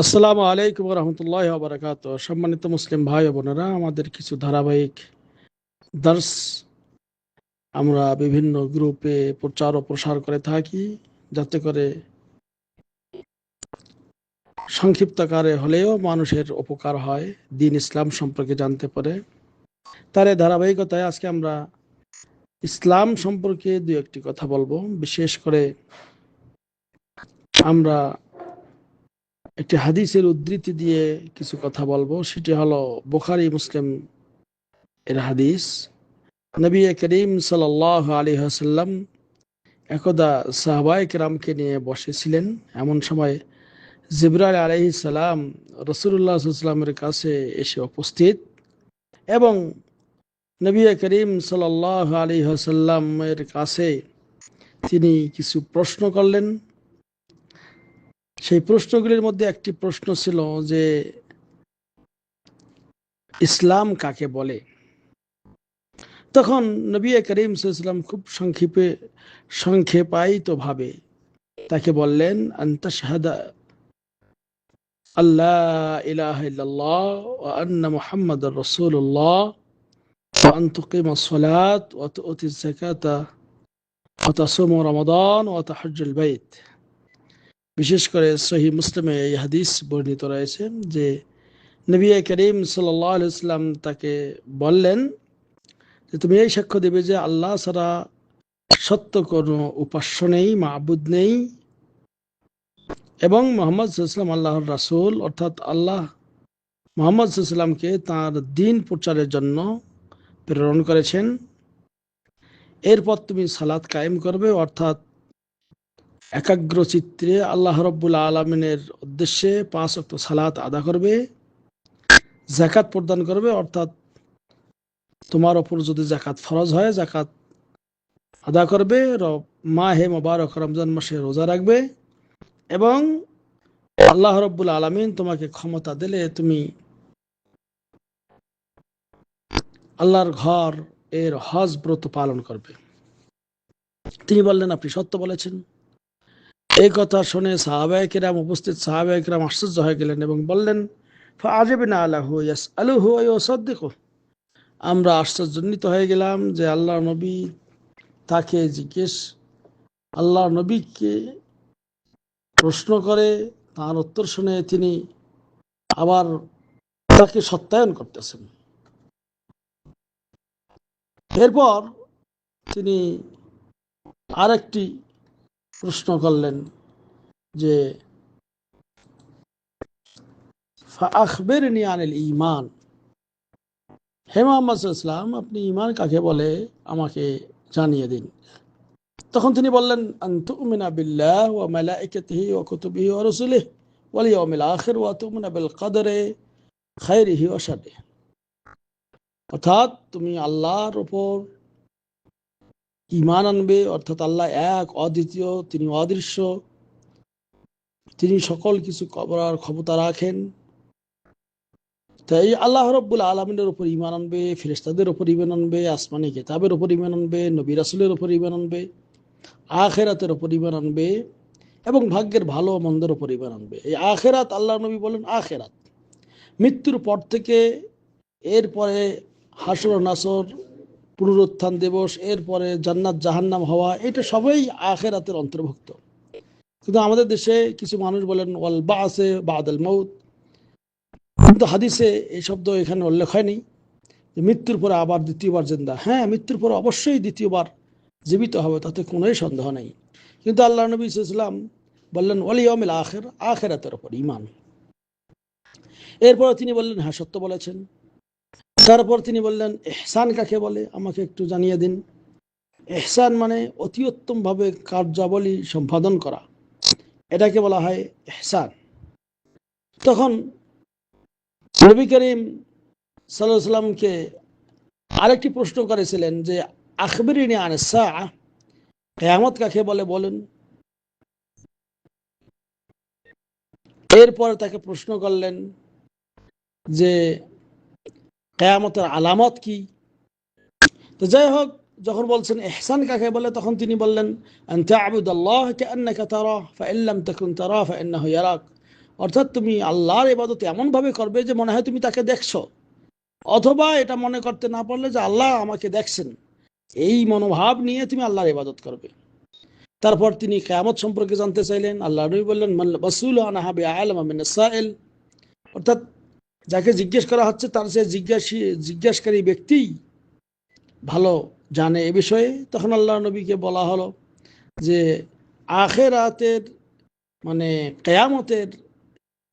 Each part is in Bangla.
আসসালামু আলাইকুম রহমতুল্লাহ বারাকাত সম্মানিত মুসলিম ভাই বোনেরা, আমাদের কিছু ধারাবাহিক দার্স আমরা বিভিন্ন গ্রুপে প্রচার ও প্রসার করে থাকি, যাতে করে সংক্ষিপ্ত আকারে হলেও মানুষের উপকার হয়, দিন ইসলাম সম্পর্কে জানতে পারে। তার ধারাবাহিকতায় আজকে আমরা ইসলাম সম্পর্কে দু একটি কথা বলব। বিশেষ করে আমরা একটি হাদিসের উদ্ধৃতি দিয়ে কিছু কথা বলব। সেটি হলো বোখারি, মুসলিম এর হাদিস। নবী করিম সাল আলী হাসাল্লাম একদা সাহবাই কেরামকে নিয়ে বসেছিলেন। এমন সময় জিবরাল আলহি সালাম রসুল্লাহ সাল্লামের কাছে এসে উপস্থিত এবং নবী করিম সাল আলী হাসাল্লামের কাছে তিনি কিছু প্রশ্ন করলেন। সেই প্রশ্নগুলির মধ্যে একটি প্রশ্ন ছিল যে, ইসলাম কাকে বলে? তখন নবী করিম সাল্লাম খুব সংক্ষেপে, সংক্ষেপায়িতভাবে তাকে বললেন আল্লাহ ইলাহ ইল্লাল্লাহ আন্না রাসূলুল্লাহ সালাত ওয়া যাকাতা ওয়া রমাদান ওয়া বাইত। বিশেষ করে সহি মুসলিমে এই হাদিস বর্ণিত রয়েছে যে নবী করিম সাল্লাম তাকে বললেন যে তুমি এই সাক্ষ্য দেবে যে আল্লাহ ছাড়া সত্য কোনো উপাস্য নেই মাহবুদ নেই এবং মোহাম্মদ সাল্লাম আল্লাহর রাসুল, অর্থাৎ আল্লাহ মোহাম্মদ সাল্লামকে তাঁর দিন প্রচারের জন্য প্রেরণ করেছেন। এরপর তুমি সালাদ কায়েম করবে, অর্থাৎ একাগ্র চিত্রে আল্লাহ রব্বুল আলমিনের উদ্দেশ্যে পাঁচ অক্ট সালাত আদা করবে জাকাত প্রদান করবে, অর্থাৎ তোমার ওপর যদি জাকাত ফরজ হয় জাকাত আদা করবে মা হে মোবারক রমজান মাসে রোজা রাখবে এবং আল্লাহ রব্বুল আলমিন তোমাকে ক্ষমতা দিলে তুমি আল্লাহর ঘর এর হজ ব্রত পালন করবে। তিনি বললেন, আপনি সত্য বলেছেন। এই কথা শুনে সাহাবাহিকেরাম উপস্থিত সাহাবাহিকেরাম আশ্চর্য হয়ে গেলেন এবং বললেন আজেবিনা আল্লাহ ইয়াস আলহু সদ্দিক আমরা আশ্চর্যজনিত হয়ে গেলাম যে আল্লাহ নবী তাকে জিজ্ঞেস, আল্লাহ নবীকে প্রশ্ন করে, তার উত্তর শুনে তিনি আবার তাকে সত্যায়ন করতেছেন। এরপর তিনি আরেকটি প্রশ্ন করলেন যে আখবের আনিল ইমান হে মোহাম্মদ ইসলাম আপনি ইমান কাকে বলে আমাকে জানিয়ে দিন। তখন তিনি বললেন আন্তুমিনা বিল্লাহ ওয়া মালাইকাতিহি ওয়া কুতুবিহি ওয়া রাসূলিহি ওয়াল ইয়াউমিল আখির ওয়া তুমিনা বিল কদরে খায়রিহি ওয়া শাররিহি। অর্থাৎ তুমি আল্লাহর উপর ইমান আনবে, অর্থাৎ আল্লাহ এক, অদ্বিতীয়, তিনি অদৃশ্য। তিনি সকল কিছু করার ক্ষমতা রাখেন। তাই আল্লাহ রব্বুল আলমিনের উপর ইমান আনবে ফেরেস্তাদের উপর ইমান আনবে, আসমানি কেতাবের উপর ইমান আনবে, নবী রাসুলের উপর ইমান আনবে, আখেরাতের উপর ইমান আনবে এবং ভাগ্যের ভালো মন্দের উপর ইমান আনবে। এই আখেরাত আল্লাহ নবী বলেন আখেরাত। মৃত্যুর পর থেকে এরপরে হাসর, নাসর পুনরুত্থান দিবস, এরপরে জান্নাত, জাহান্নাম হওয়া, এটা সবই আখেরাতের অন্তর্ভুক্ত। কিন্তু আমাদের দেশে কিছু মানুষ বলেন, ওয়াল বা আছে বাদল মৌত কিন্তু হাদিসে এই শব্দ এখানে উল্লেখ হয়নি। মৃত্যুর পরে আবার দ্বিতীয়বার জিন্দা। হ্যাঁ মৃত্যুর পরে অবশ্যই দ্বিতীয়বার জীবিত হবে, তাতে কোনোই সন্দেহ নেই। কিন্তু আল্লাহ নবী ইসলাম বললেন ওয়ালিয়মিল আখের, আখেরাতের ওপর ইমান এরপরে তিনি বললেন হ্যাঁ সত্য বলেছেন। তারপর তিনি বললেন, এহসান কাকে বলে? আমাকে একটু জানিয়ে দিন। এহসান মানে অতি উত্তমভাবে কার্যাবলী সম্পাদন করা। এটাকে বলা হয় এহসান। তখন নবী করিম সাল্লাহ সাল্লামকে আরেকটি প্রশ্ন করেছিলেন যে, আখবরিনী আনসা কেয়ামত কাকে বলে বলেন। এরপর তাকে প্রশ্ন করলেন যে কেয়ামতের আলামত কি? তো যাই হোক যখন বলছেন এহসান কাকে বলে, তখন তিনি বললেন অর্থাৎ তুমি আল্লাহর ইবাদত এমনভাবে করবে যে মনে হয় তুমি তাকে দেখছ। অথবা এটা মনে করতে না পারলে যে আল্লাহ আমাকে দেখছেন। এই মনোভাব নিয়ে তুমি আল্লাহর ইবাদত করবে। তারপর তিনি কেয়ামত সম্পর্কে জানতে চাইলেন। আল্লাহ নবী বললেন অর্থাৎ যাকে জিজ্ঞেস করা হচ্ছে তার সে জিজ্ঞাসী, জিজ্ঞাসকারী ব্যক্তি ভালো জানে এ বিষয়ে। তখন আল্লাহ নবীকে বলা হলো যে আখেরাতের মানে কেয়ামতের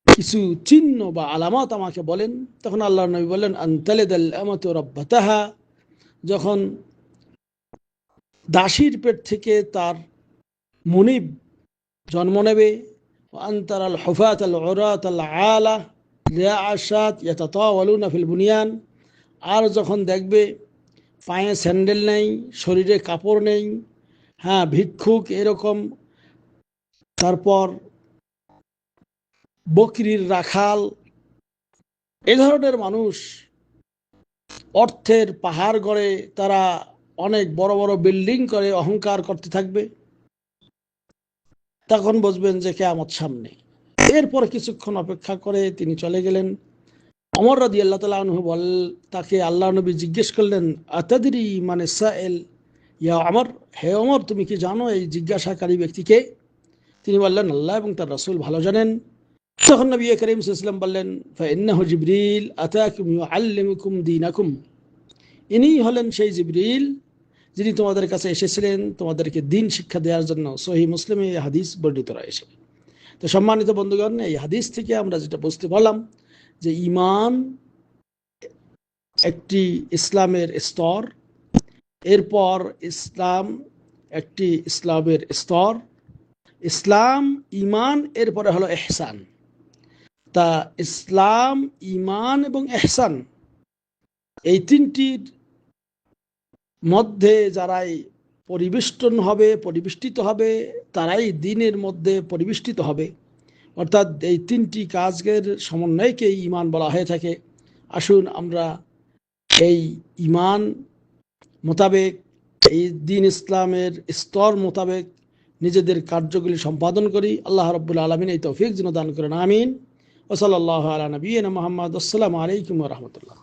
কিছু চিহ্ন বা আলামত আমাকে বলেন। তখন আল্লাহ নবী বললেন আন্তালেদ আলামত রব্বাতাহা। যখন দাসীর পেট থেকে তার মনিব জন্ম নেবে আন্তার আল হফাত আল ওরাত আল আলা। আশাত ইয়াতাতাওয়ালুনা ফিল বুনিয়ান, আর যখন দেখবে পায়ে স্যান্ডেল নেই, শরীরে কাপড় নেই হ্যাঁ ভিক্ষুক এরকম, তারপর বকরির রাখাল, এ ধরনের মানুষ অর্থের পাহাড় গড়ে তারা অনেক বড় বড় বিল্ডিং করে অহংকার করতে থাকবে। তখন বুঝবেন যে কেয়ামত সামনে। এরপর কিছুক্ষণ অপেক্ষা করে তিনি চলে গেলেন। অমর রাদি আল্লাহ তালা আনহু বল, তাকে আল্লাহ নবী জিজ্ঞেস করলেন, আতাদিরি মানে সাএল ইয়া অমর হে অমর তুমি কি জানো এই জিজ্ঞাসাকারী ব্যক্তিকে তিনি বললেন, আল্লাহ এবং তার রসুল ভালো জানেন। তখন নবী করিম সাল্লাম বললেন, ফাইন্নাহু জিবরিল আতাকুম আল্লিমুকুম দিনাকুম। ইনি হলেন সেই জিবরিল যিনি তোমাদের কাছে এসেছিলেন, তোমাদেরকে দিন শিক্ষা দেওয়ার জন্য সহি মুসলিমে হাদিস বর্ণিত রয়েছে। তো সম্মানিত বন্ধুগণ, এই হাদিস থেকে আমরা যেটা বুঝতে পারলাম যে ইমান একটি ইসলামের স্তর, এরপর ইসলাম একটি ইসলামের স্তর, ইসলাম, ইমান, এরপরে হলো এহসান তা ইসলাম, ইমান এবং এহসান এই তিনটির মধ্যে যারাই পরিবেষ্টন হবে, পরিবেষ্টিত হবে, তারাই দিনের মধ্যে পরিবেষ্টিত হবে। অর্থাৎ এই তিনটি কাজের সমন্বয়কেই ইমান বলা হয়ে থাকে। আসুন আমরা এই ইমান মোতাবেক, এই দিন ইসলামের স্তর মোতাবেক নিজেদের কার্যগুলি সম্পাদন করি। আল্লাহ রব্বুল আলমিন এই তৌফিক যেন দান করেন। আমিন। ওসলাল্লাহ আলা নবীন মোহাম্মদ। আসসালামু আলাইকুম রহমতুল্লাহ।